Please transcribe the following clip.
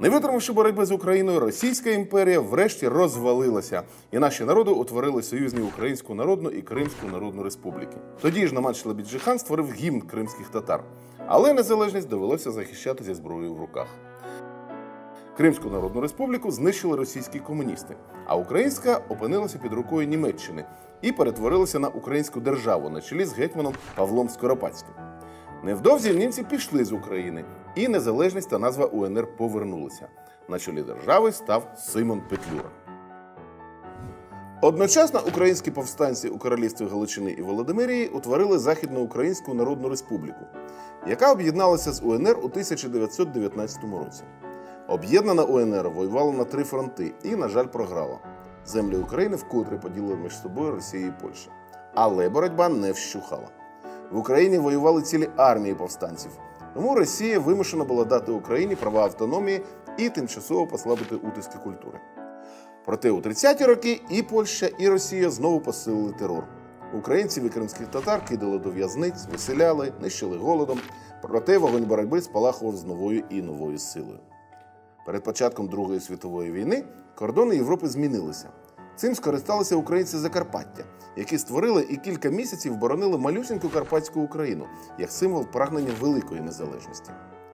Не витримавши боротьби з Україною, Російська імперія врешті розвалилася, і наші народи утворили союзні Українську Народну і Кримську Народну Республіки. Тоді ж Наман Шелебіджихан створив гімн кримських татар, але незалежність довелося захищати зі зброєю в руках. Кримську Народну Республіку знищили російські комуністи, а українська опинилася під рукою Німеччини і перетворилася на українську державу на чолі з гетьманом Павлом Скоропадським. Невдовзі німці пішли з України, і незалежність та назва УНР повернулися. На чолі держави став Симон Петлюра. Одночасно українські повстанці у королівстві Галичини і Володимирії утворили Західноукраїнську Народну Республіку, яка об'єдналася з УНР у 1919 році. Об'єднана УНР воювала на три фронти і, на жаль, програла. Землі України вкотре поділили між собою Росія і Польща. Але боротьба не вщухала. В Україні воювали цілі армії повстанців. Тому Росія вимушена була дати Україні права автономії і тимчасово послабити утиски культури. Проте у 30-ті роки і Польща, і Росія знову посилили терор. Українців і кримських татар кидали до в'язниць, виселяли, нищили голодом. Проте вогонь боротьби спалахував з новою і новою силою. Перед початком Другої світової війни кордони Європи змінилися. Цим скористалися українці Закарпаття, які створили і кілька місяців боронили малюсіньку карпатську Україну як символ прагнення великої незалежності.